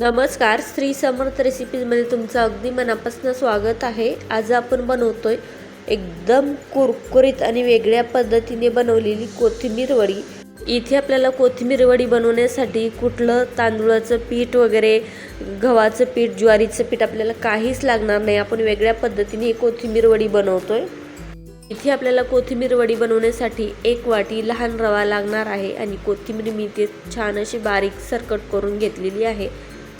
नमस्कार श्री समर्थ रेसिपीजमध्ये तुमचं अगदी मनापासून स्वागत आहे. आज आपण बनवतोय एकदम कुरकुरीत आणि वेगळ्या पद्धतीने बनवलेली कोथिंबीर वडी. इथे आपल्याला कोथिंबीर वडी बनवण्यासाठी कुठलं तांदूळाचं पीठ वगैरे गव्हाचं पीठ ज्वारीचं पीठ आपल्याला काहीच लागणार नाही. आपण वेगळ्या पद्धतीने ही कोथिंबीर वडी बनवतोय. इथे आपल्याला कोथिंबीर वडी बनवण्यासाठी एक वाटी लहान रवा लागणार आहे आणि कोथिंबीर मी ते छान अशी बारीक सरकट करून घेतलेली आहे.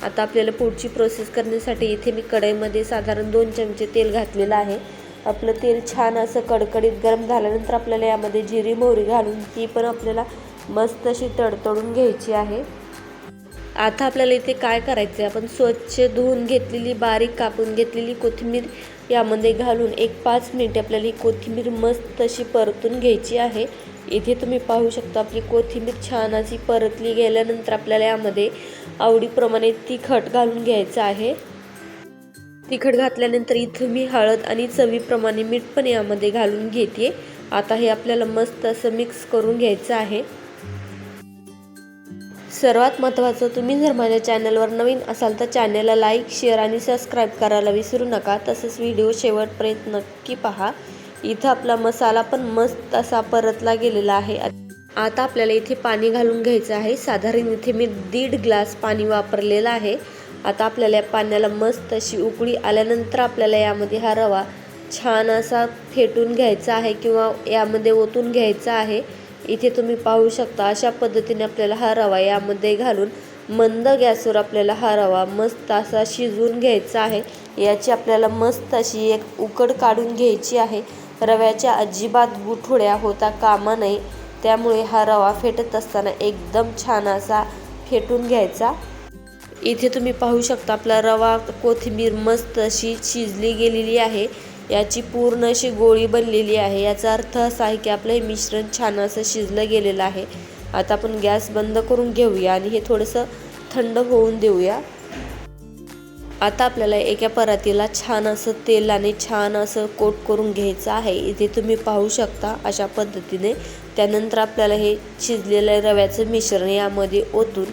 आता आपल्याला पुढची प्रोसेस करण्यासाठी इथे मी कढईमध्ये साधारण दोन चमचे तेल घातलेलं आहे. आपलं तेल छान असं कडकडीत गरम झाल्यानंतर आपल्याला यामध्ये जिरी मोहरी घालून ती पण आपल्याला मस्त अशी तडतडून घ्यायची आहे. आता आपल्याला इथे काय करायचं आहे आपण स्वच्छ धुवून घेतलेली बारीक कापून घेतलेली कोथिंबीर यामध्ये घालून एक पाच मिनिटे आपल्याला ही कोथिंबीर मस्त अशी परतून घ्यायची आहे. इथे तुम्ही पाहू शकता आपली कोथिंबीर छान अशी परतली गेल्यानंतर आपल्याला यामध्ये आवडीप्रमाणे तिखट घालून घ्यायचं आहे. तिखट घातल्यानंतर इथं मी हळद आणि चवीप्रमाणे मीठ पण यामध्ये घालून घेते. आता हे आपल्याला मस्त असं मिक्स करून घ्यायचं आहे. सर्वात महत्त्वाचं तुम्ही जर माझ्या चॅनलवर नवीन असाल तर चॅनलला लाईक शेअर आणि सबस्क्राईब करायला विसरू नका. तसंच व्हिडिओ शेवटपर्यंत नक्की पहा. इथं आपला मसाला पण मस्त असा परतला गेलेला आहे. आता आपल्याला इथे पाणी घालून घ्यायचं आहे. साधारण इथे मी दीड ग्लास पाणी वापरलेलं आहे. आता आपल्याला या पाण्याला मस्त अशी उकळी आल्यानंतर आपल्याला यामध्ये हा रवा छान असा फेटून घ्यायचा आहे किंवा यामध्ये ओतून घ्यायचा आहे. इथे तुम्ही पाहू शकता अशा पद्धतीने आपल्याला हा रवा यामध्ये घालून मंद गॅसवर आपल्याला हा रवा मस्त असा शिजवून घ्यायचा आहे. याची आपल्याला मस्त अशी एक उकड काढून घ्यायची आहे. रव्याच्या अजिबात गुठोड्या होता कामा नये. त्यामुळे हा रवा फेटत असताना एकदम छान असा फेटून घ्यायचा. इथे तुम्ही पाहू शकता आपला रवा कोथिंबीर मस्त अशी शिजली गेलेली आहे. याची पूर्ण अशी गोळी बनलेली आहे. याचा अर्थ असा आहे की आपलं हे मिश्रण छान असं शिजलं गेलेलं आहे. आता आपण गॅस बंद करून घेऊया आणि हे थोडंसं थंड होऊन देऊया. आता आपल्याला एका परातीला छान असं तेलाने छान असं कोट करून घ्यायचं आहे. इथे तुम्ही पाहू शकता अशा पद्धतीने. त्यानंतर आपल्याला हे शिजलेलं रव्याचं मिश्रण यामध्ये ओतून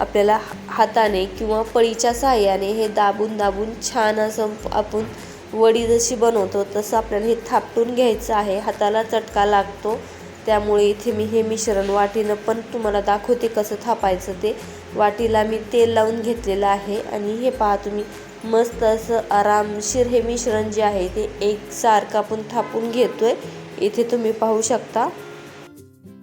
आपल्याला हाताने किंवा पळीच्या सहाय्याने हे दाबून दाबून छान असं आपण वडी जशी बनवतो तसं आपल्याला हे थापटून घ्यायचं आहे. हाताला चटका लागतो. त्यामुळे इथे मी हे मिश्रण वाटीनं पण तुम्हाला दाखवते कसं थापायचं ते. वाटीला मी तेल लावून घेतलेलं आहे आणि हे पहा तुम्ही मस्त असं आरामशीर हे मिश्रण जे आहे ते एकसारखं आपण थापून घेतोय. इथे तुम्ही पाहू शकता.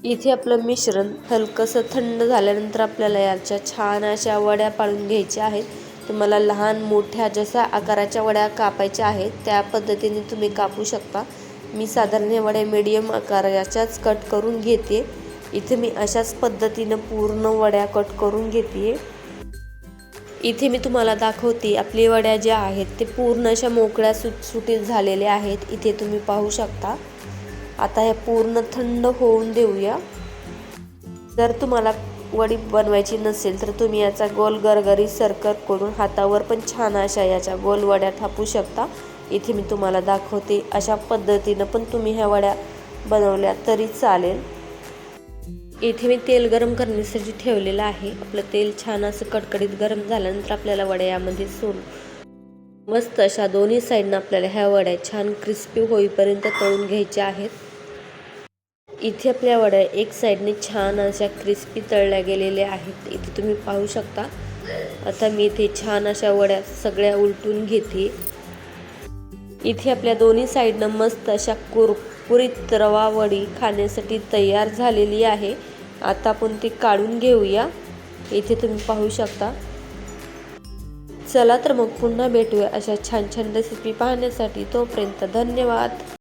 इथे आपलं मिश्रण हलकंसं थंड झाल्यानंतर आपल्याला याच्या छान अशा वड्या पाळून घ्यायच्या आहेत. तुम्हाला लहान मोठ्या जशा आकाराच्या वड्या कापायच्या आहेत त्या पद्धतीने तुम्ही कापू शकता. मी साधारण हे वड्या मीडियम आकाराच्याच कट करून घेते. इथे मी अशाच पद्धतीनं पूर्ण वड्या कट करून घेते. इथे मी तुम्हाला दाखवते आपली वड्या ज्या आहेत ते पूर्ण अशा मोकळ्या सुटसुटीत झालेल्या आहेत. इथे तुम्ही पाहू शकता. आता हे पूर्ण थंड होऊन देऊया. जर तुम्हाला वडी बनवायची नसेल तर तुम्ही याचा गोल गरगरी सरकर करून हातावर पण छान अशा याच्या गोल वड्या थापू शकता. इथे मी तुम्हाला दाखवते अशा पद्धतीनं पण तुम्ही ह्या वड्या बनवल्या तरी चालेल. इथे मी तेल गरम करण्यासाठी ठेवलेलं आहे. आपलं तेल छान असं कडकडीत गरम झाल्यानंतर आपल्याला वड्या यामध्ये मस्त अशा दोन्ही साईडनं आपल्याला ह्या वड्या छान क्रिस्पी होईपर्यंत तळून घ्यायच्या आहेत. इथे आपल्या वड्या एक साईडने छान अशा क्रिस्पी तळल्या गेलेल्या आहेत. इथे तुम्ही पाहू शकता. आता मी इथे छान अशा वड्या सगळ्या उलटून घेते. इथे आपल्या दोन्ही साईडनं मस्त अशा कुरकुरीत रवा वडी खाण्यासाठी तयार झालेली आहे. आता आपण ती काढून घेऊया. इथे तुम्ही पाहू शकता. चला तर मग पुन्हा भेटूया अशा छान छान रेसिपी पाहण्यासाठी. तोपर्यंत धन्यवाद.